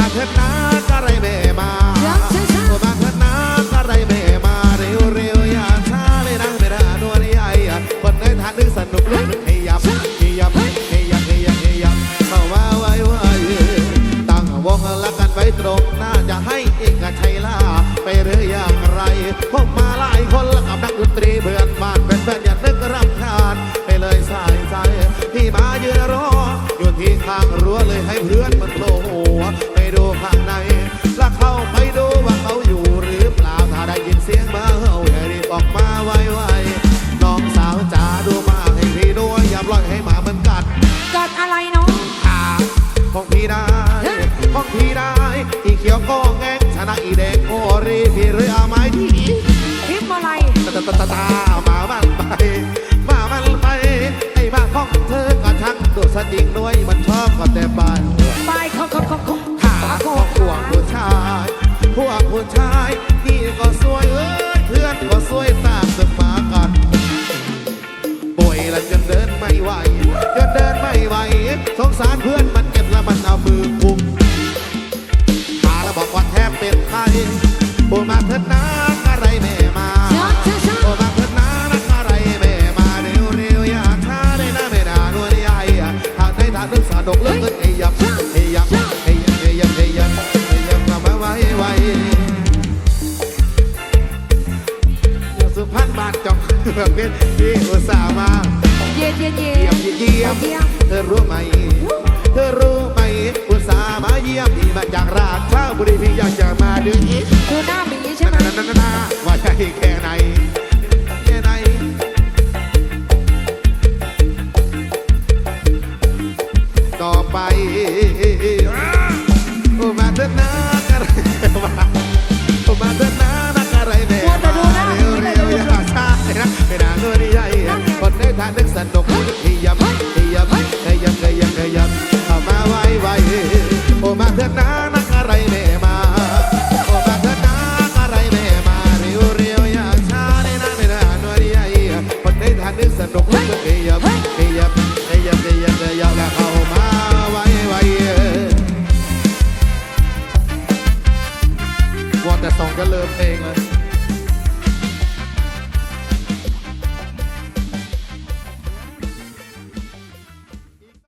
มาเถิดนะกะไรแม่มามาเถิดนะกะไรแม่มาเร็วเร็วอย่าช้าเลยนะไม่ได้นวลใหญ่คนในทางนึกสนุกเลยให้ยับให้ยับให้ยับให้ยับให้ยับเข้ามาไว้ไว้ตั้งวงละกันไว้ตรงหน้าจะให้เอกชัยล่าไปหรืออย่างไรพบมาหลายคนละกับนักดนตรีเพื่อนบ้านเป็นแฟนอย่านึกรำคาญไปเลยสายใจที่มายืนรออยู่ที่ข้างรั้วเลยให้เพื่อนมันโผล่หัว ดูข้างในแล้วเข้าไปดูว่าเขาอยู่หรือเปล่าถ้าได้ยินเสียงมาเฮาอย่ารีบออกมาไวๆน้องสาวจ๋าดูมาให้พี่ด้วยอย่าปล่อยให้หมามันกัดเกิดอะไรเนาะขาของพี่ได้ของพี่ได้อีเขียวก็แงงชนะอีแดงโอรีพี่เรือเอาไม้ที่คลิปอะไรตาตาตาตาตามามันไปมามันไปไอ้บ้าของเธอก็ช่างตัวสจริงด้วยมันชอบก็แต่บ้า ไม่ไหวสงสารเพื่อนมันเก็บแล้วมันเอามือคุมมาแล้วบอกว่าแทบเป็นไข้โบมาเถิดนะอะไรแม่มาเชิญเชิญเชิญโบมาเถิดนะอะไรแม่มาเร็วเร็วอย่าช้าเลยนะไม่นานวนใหญ่หาได้ทางนึกสะดกเลิกเกินไอ้ยับไอ้ยับไอ้ยับไอ้ยับไอ้ยับไอ้ยับมาไว้ไว้สุพรรณบ้านจอกเมืองเพชรที่อุตส่าห์มา เย็นเย็นเย็เยี่ยมเยี่ยมเยี่ยมเธอรู้ไหม เธอรู้ไหมอุตส่าห์มาเยี่ยมพี่มาจากราชบุรีพี่อยากจะมาดูนี้ดูหน้าหมีใช่ไหมว่าใช่แค่ไหน นนึกสนุกที่ยำที่ยำที่ยำที่ยำที่ยำเข้ามาไวไวโอ้มาเถิดนะนักอะไรแม่มาโอ้มาเถิดนะอะไรแม่มาเร็วเร็วอย่าช้าเลยนะไม่นานตัวนี้ใหญ่คนได้ทานนึกสนุกที่ยำที่ยำที่ยำที่ยำที่ยำแล้วเข้ามาไวไววอนแต่สองก็เริ่มเพลงเลย